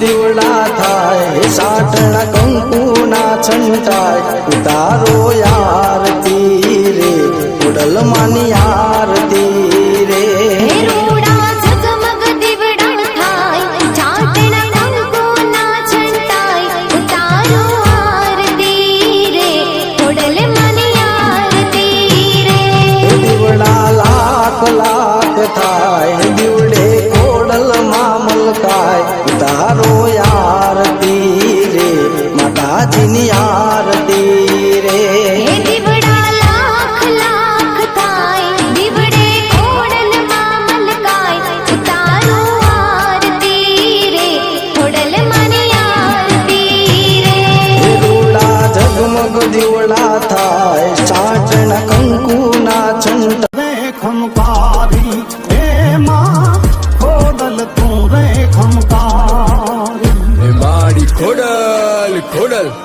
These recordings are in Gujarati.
દીવડા થાય સાટણા કંકુ ના છંટાય ઉતારો યારતી રે ઉડલ માની આરતી મામલકાય ઉતારો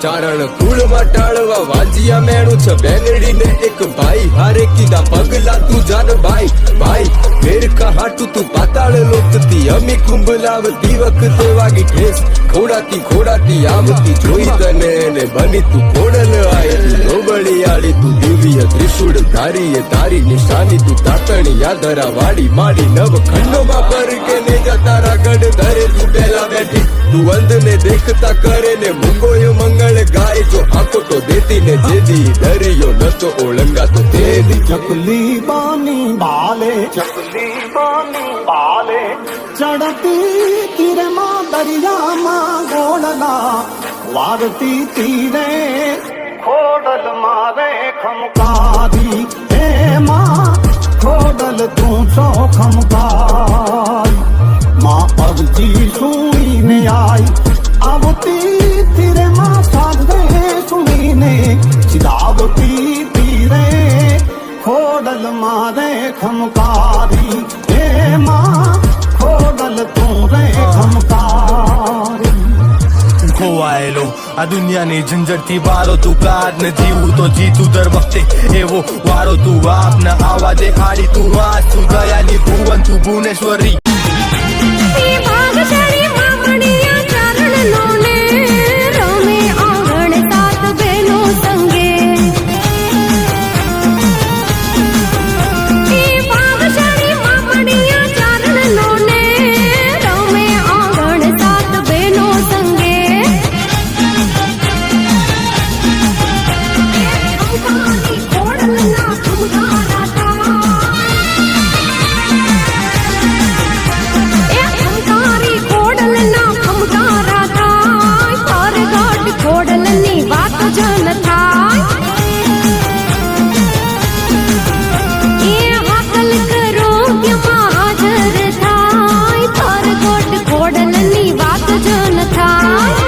ચારણ કુળમાં ટાળવા વાંજિયા મેણું છે. બેનડી ને એક ભાઈ, હારે કીધા, પગલા તું જાન ભાઈ ભાઈ મેર હાટું તું પાતાળ લોકતી અમી કુંભ લાવતી વખતે વાગી ઠેસ. ખોડાતી ખોડાતી આવતી જોઈ તને ને બની તું ખોડલ આયતી. આડી તું દિવ્ય ત્રિશુળ ધારી એ તારી નિશાની તું તાતણી યાદરા વાડી માડી નવ ખંડોમાં પર કે ને જતા રાગડ ધરે તું પેલા બેઠી. તું અંધ ને દેખતા કરે ને મુંગોયો મંગળ ગાય જો આંખો તો દેતી ને જેદી, દરિયો નતો ઓળંગા તો તેદી. ચકલી બાની બાલે ચકલી બાની બાલે, ચડતી તીરમાં દરિયામાં ગોળના, વારતી તીરે ખોડલ મારે ખમકારી હે માં, ખોડલ તું છો ખમકારી ખમકારી હે માં ખોડલ તું રે ખમકારી ખોવાયેલો આ દુનિયાની ઝંઝટથી વારો તું કાઢ ને જીવું તો જીતું દર વખતે એવો વારો તું વાપ ના આવાજે દેખાડી તું વાસ તું દયાની ભુવન તું ભુવનેશ્વરી જન